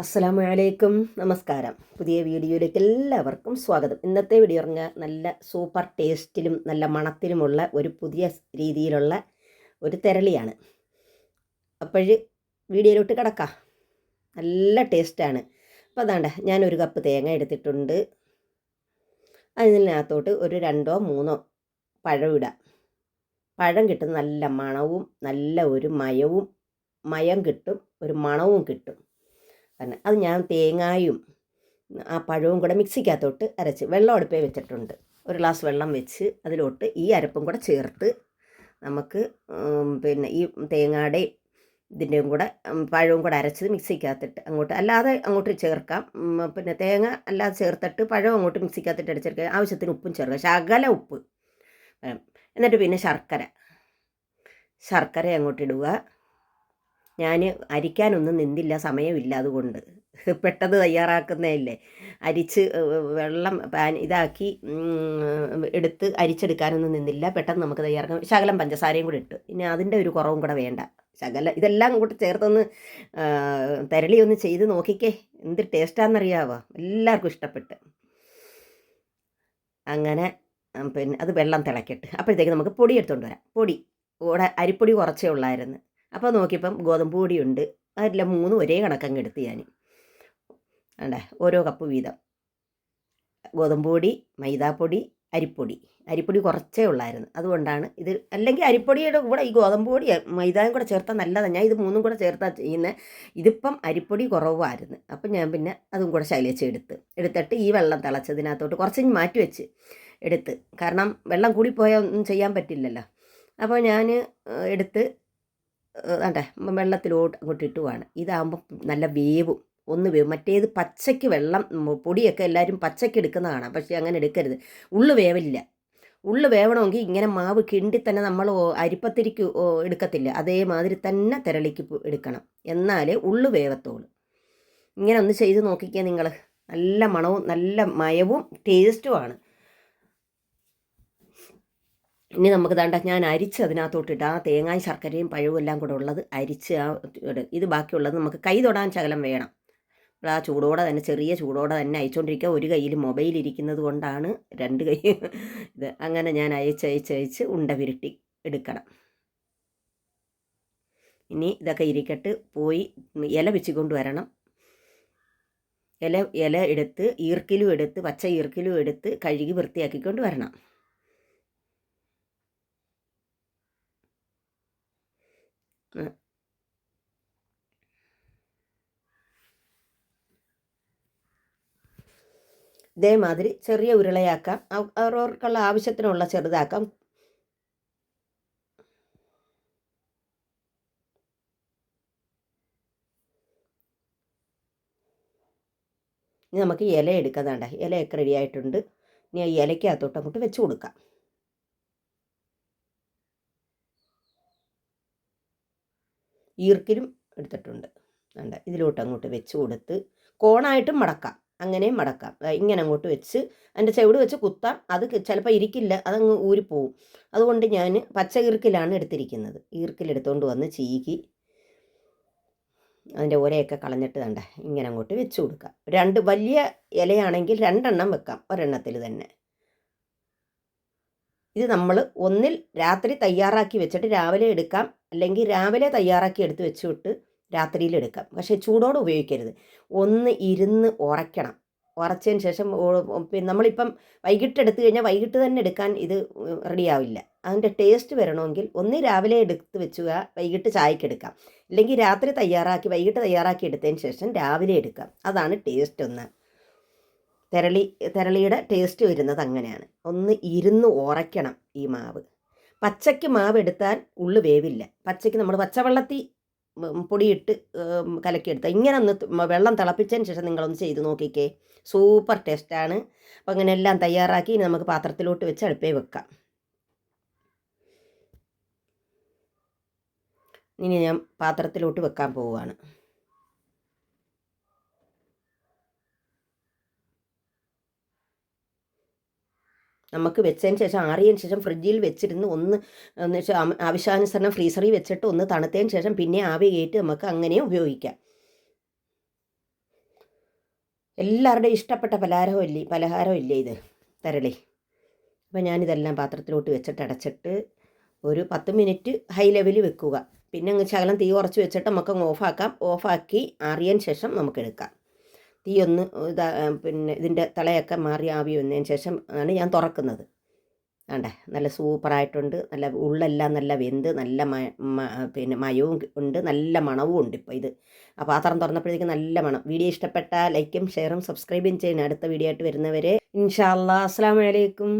അസ്സലാമു അലൈക്കും നമസ്കാരം. പുതിയ വീഡിയോയിലേക്ക് എല്ലാവർക്കും സ്വാഗതം. ഇന്നത്തെ വീഡിയോ പറഞ്ഞാൽ നല്ല സൂപ്പർ ടേസ്റ്റിലും നല്ല മണത്തിലുമുള്ള ഒരു പുതിയ രീതിയിലുള്ള ഒരു തെരളിയാണ്. അപ്പോൾ വീഡിയോയിലോട്ട് കിടക്കാം. നല്ല ടേസ്റ്റാണ്. അപ്പോൾ അതാണ്ട് ഞാനൊരു കപ്പ് തേങ്ങ എടുത്തിട്ടുണ്ട്. അതിനകത്തോട്ട് ഒരു രണ്ടോ മൂന്നോ പഴം ഇടാം. പഴം കിട്ടും നല്ല മണവും നല്ല ഒരു മയവും മയം കിട്ടും ഒരു മണവും കിട്ടും. തന്നെ. അത് ഞാൻ തേങ്ങായും ആ പഴവും കൂടെ മിക്സിക്കകത്തോട്ട് അരച്ച് വെള്ളം അടുപ്പേ വെച്ചിട്ടുണ്ട്. ഒരു ഗ്ലാസ് വെള്ളം വെച്ച് അതിലോട്ട് ഈ അരപ്പും കൂടെ ചേർത്ത് നമുക്ക് പിന്നെ ഈ തേങ്ങയുടെയും ഇതിന്റെയും കൂടെ പഴവും കൂടെ അരച്ചത് മിക്സിക്കകത്തിട്ട് അങ്ങോട്ട് അല്ലാതെ അങ്ങോട്ട് ചേർക്കാം. പിന്നെ തേങ്ങ അല്ലാതെ ചേർത്തിട്ട് പഴവും അങ്ങോട്ട് മിക്സിക്കകത്തിട്ട് അടിച്ചെടുക്കുക. ആവശ്യത്തിന് ഉപ്പും ചേർക്കുക. ശകല ഉപ്പ് എന്നിട്ട് പിന്നെ ശർക്കര. ശർക്കര അങ്ങോട്ട് ഇടുക. ഞാൻ അരിക്കാനൊന്നും നിന്നില്ല സമയമില്ല അതുകൊണ്ട്. പെട്ടെന്ന് തയ്യാറാക്കുന്നതല്ലേ? അരിച്ച് വെള്ളം പാൻ ഇതാക്കി എടുത്ത് അരിച്ചെടുക്കാനൊന്നും നിന്നില്ല. പെട്ടെന്ന് നമുക്ക് തയ്യാറാക്കാം ശകലം പഞ്ചസാരയും കൂടി ഇട്ട്. ഇനി അതിന്റെ ഒരു കുറവും കൂടെ വേണ്ട. ശകല ഇതെല്ലാം കൂടി ചേർത്തൊന്ന് തരളി ഒന്ന് ചെയ്ത് നോക്കിക്കേ. എന്ത് ടേസ്റ്റാണെന്നറിയാവോ എല്ലാവർക്കും ഇഷ്ടപ്പെട്ട്. അങ്ങനെ പിന്നെ അത് വെള്ളം തിളക്കിയിട്ട്. അപ്പോഴത്തേക്ക് നമുക്ക് പൊടി എടുത്തുകൊണ്ട് വരാം. പൊടി. ഇവിടെ അരിപ്പൊടി കുറച്ചേ ഉള്ളായിരുന്നു. അപ്പോൾ നോക്കിയപ്പം ഗോതമ്പ് പൊടിയുണ്ട്. അതെല്ലാം മൂന്നും ഒരേ കണക്കങ്ങ് എടുത്ത് ഞാൻ അണ്ടേ ഓരോ കപ്പ് വീതം. ഗോതമ്പ് പൊടി മൈദാപ്പൊടി അരിപ്പൊടി. അരിപ്പൊടി കുറച്ചേ ഉള്ളായിരുന്നു. അതുകൊണ്ടാണ് ഇത് അല്ലെങ്കിൽ അരിപ്പൊടിയുടെ കൂടെ ഈ ഗോതമ്പ് പൊടി മൈദാനും കൂടെ ചേർത്താൽ നല്ലതാണ് ഞാൻ ഇത് മൂന്നും കൂടെ ചേർത്താൽ ചെയ്യുന്നത് ഇതിപ്പം അരിപ്പൊടി കുറവായിരുന്നു. അപ്പം ഞാൻ പിന്നെ അതും കൂടെ ശൈലിച്ച് എടുത്ത്. എടുത്തിട്ട് ഈ വെള്ളം തിളച്ചതിനകത്തോട്ട് കുറച്ച് മാറ്റി വെച്ച് എടുത്ത്. കാരണം വെള്ളം കൂടിപ്പോയാൽ ഒന്നും ചെയ്യാൻ പറ്റില്ലല്ലോ. അപ്പോൾ ഞാൻ എടുത്ത് വേണ്ടേ വെള്ളത്തിലോട്ട് അങ്ങോട്ട് ഇട്ടുവാണ്. ഇതാകുമ്പോൾ നല്ല വേവും. ഒന്ന് വേവ് മറ്റേത് പച്ചയ്ക്ക് വെള്ളം പൊടിയൊക്കെ എല്ലാവരും പച്ചയ്ക്ക് എടുക്കുന്നതാണ്. പക്ഷേ അങ്ങനെ എടുക്കരുത്. ഉള്ളു വേവില്ല. ഉള്ളു വേവണമെങ്കിൽ ഇങ്ങനെ മാവ് കിണ്ടി തന്നെ നമ്മൾ അരിപ്പത്തിരിക്ക് എടുക്കത്തില്ല. അതേമാതിരി തന്നെ തിരളിക്ക് എടുക്കണം. എന്നാലേ ഉള്ളു വേവത്തോളൂ ഇങ്ങനെ ഒന്ന് ചെയ്ത് നോക്കിക്കുക നിങ്ങൾ നല്ല മണവും നല്ല മയവും ടേസ്റ്റുമാണ് ഇനി നമുക്ക് ദാണ്ട ഞാൻ അരിച്ച് അതിനകത്തോട്ടിട്ട് ആ തേങ്ങായും ശർക്കരയും പഴവും എല്ലാം കൂടെ ഉള്ളത് അരിച്ച് ആ ഇട്. ഇത് ബാക്കിയുള്ളത് നമുക്ക് കൈ തൊടാൻ ശകലം വേണം. അപ്പോൾ ആ ചൂടോടെ തന്നെ ചെറിയ ചൂടോടെ തന്നെ അയച്ചുകൊണ്ടിരിക്കുക ഒരു കയ്യിൽ മൊബൈൽ ഇരിക്കുന്നത് കൊണ്ടാണ് രണ്ട് കൈ ഇത് അങ്ങനെ ഞാൻ അയച്ച് അയച്ച് അയച്ച് ഉണ്ട വിരുട്ടി എടുക്കണം. ഇനി ഇതൊക്കെ ഇരിക്കട്ട് പോയി ഇല വെച്ചുകൊണ്ട് വരണം. ഇല ഇല എടുത്ത് ഈർക്കിലും എടുത്ത് പച്ച ഈർക്കിലും എടുത്ത് കഴുകി വൃത്തിയാക്കിക്കൊണ്ട് വരണം. ഇതേമാതിരി ചെറിയ ഉരുളയാക്കാം. അവർക്കുള്ള ആവശ്യത്തിനുള്ള ചെറുതാക്കാം. ഇനി നമുക്ക് ഇല എടുക്കാതാണ്ട ഇലയൊക്കെ റെഡി ആയിട്ടുണ്ട്. ഇനി ആ ഇലയ്ക്കകത്തോട്ട് അങ്ങോട്ട് വെച്ച് കൊടുക്കാം. ഈർക്കിലും എടുത്തിട്ടുണ്ട്. വേണ്ട ഇതിലോട്ട് അങ്ങോട്ട് വെച്ച് കൊടുത്ത് കോണായിട്ട് മടക്കാം. അങ്ങനെ മടക്കാം. ഇങ്ങനെ അങ്ങോട്ട് വെച്ച് അതിന്റെ ചുവട് വെച്ച് കുത്താം. അത് ചിലപ്പോൾ ഇരിക്കില്ല. അതങ്ങ് ഊരിപ്പോവും. അതുകൊണ്ട് ഞാൻ പച്ച ഈർക്കിലാണ് എടുത്തിരിക്കുന്നത്. ഈർക്കിലെടുത്തുകൊണ്ട് വന്ന് ചീകി അതിന്റെ ഒരയൊക്കെ കളഞ്ഞിട്ട് വേണ്ട ഇങ്ങനെ അങ്ങോട്ട് വെച്ച് കൊടുക്കാം. രണ്ട് വലിയ ഇലയാണെങ്കിൽ രണ്ടെണ്ണം വെക്കാം. ഒരെണ്ണത്തിൽ തന്നെ. ഇത് നമ്മൾ ഒന്നിൽ രാത്രി തയ്യാറാക്കി വെച്ചിട്ട് രാവിലെ എടുക്കാം. അല്ലെങ്കിൽ രാവിലെ തയ്യാറാക്കി എടുത്ത് വെച്ചിട്ട് രാത്രിയിൽ എടുക്കാം. പക്ഷേ ചൂടോടെ ഉപയോഗിക്കരുത്. ഒന്ന് ഇരുന്ന് ഉറയ്ക്കണം. ഉറച്ചതിന് ശേഷം പിന്നെ നമ്മളിപ്പം വൈകിട്ട് എടുത്തു കഴിഞ്ഞാൽ വൈകിട്ട് തന്നെ എടുക്കാൻ ഇത് റെഡിയാവില്ല അതിന്റെ ടേസ്റ്റ് വരണമെങ്കിൽ ഒന്ന് രാവിലെ എടുത്ത് വെച്ചുക വൈകിട്ട് ചായക്ക് എടുക്കാം. അല്ലെങ്കിൽ രാത്രി തയ്യാറാക്കി വൈകിട്ട് തയ്യാറാക്കി എടുത്തതിന് ശേഷം രാവിലെ എടുക്കാം. അതാണ് ടേസ്റ്റ് ഒന്ന്. തെരളി തെരളിയുടെ ടേസ്റ്റ് വരുന്നത് അങ്ങനെയാണ്. ഒന്ന് ഇരുന്ന് ഉറയ്ക്കണം ഈ മാവ്. പച്ചയ്ക്ക് മാവ് എടുത്താൽ ഉള്ളു വേവില്ല. പച്ചയ്ക്ക് നമ്മൾ പച്ചവെള്ളത്തിൽ പൊടിയിട്ട് കലക്കി കലക്കിയെടുത്താൽ ഇങ്ങനെ ഒന്ന് വെള്ളം തിളപ്പിച്ചതിന് ശേഷം നിങ്ങളൊന്ന് ചെയ്ത് നോക്കിക്കേ. സൂപ്പർ ടേസ്റ്റാണ് അപ്പോൾ അങ്ങനെ എല്ലാം തയ്യാറാക്കി ഇനി നമുക്ക് പാത്രത്തിലോട്ട് വെച്ച് അടുപ്പേ വെക്കാം. ഇനി ഞാൻ പാത്രത്തിലോട്ട് വെക്കാൻ പോവുകയാണ് നമുക്ക് വെച്ചതിന് ശേഷം ആറിയതിന് ശേഷം ഫ്രിഡ്ജിൽ വെച്ചിരുന്ന് ഒന്ന് എന്ന് വെച്ചാൽ ആവശ്യാനുസരണം ഫ്രീസറിൽ വെച്ചിട്ട് ഒന്ന് തണുത്തതിന് ശേഷം പിന്നെ ആവി കയറ്റി നമുക്ക് അങ്ങനെ ഉപയോഗിക്കാം. എല്ലാവരുടെയും ഇഷ്ടപ്പെട്ട പലഹാരവും ഇല്ലേ പലഹാരം ഇല്ലേ ഇത്? തരളി. അപ്പോൾ ഞാനിതെല്ലാം പാത്രത്തിലോട്ട് വെച്ചിട്ട് അടച്ചിട്ട് ഒരു പത്ത് മിനിറ്റ് ഹൈ ലെവലിൽ വെക്കുക. പിന്നെ അങ്ങ് ശകലം തീ കുറച്ച് വെച്ചിട്ട് നമുക്ക് അങ്ങ് ഓഫാക്കാം. ഓഫാക്കി ആറിയതിന് ശേഷം നമുക്ക് എടുക്കാം തീ ഒന്ന് പിന്നെ ഇതിന്റെ തളയൊക്കെ മാറി ആവി വന്നതിന് ശേഷം ആണ് ഞാൻ തുറക്കുന്നത്. ആണ്ടേ നല്ല സൂപ്പറായിട്ടുണ്ട്. നല്ല ഉള്ളെല്ലാം നല്ല വെന്ത് നല്ല പിന്നെ മയവും ഉണ്ട്. നല്ല മണവും ഉണ്ട് ഇപ്പോൾ ഇത്. ആ പാത്രം തുറന്നപ്പോഴത്തേക്ക് നല്ല മണം. വീഡിയോ ഇഷ്ടപ്പെട്ടാൽ ലൈക്കും ഷെയറും സബ്സ്ക്രൈബും ചെയ്യണം. അടുത്ത വീഡിയോ ആയിട്ട് വരുന്നവരെ ഇൻഷാല്ലാ അസ്സാം വലൈക്കും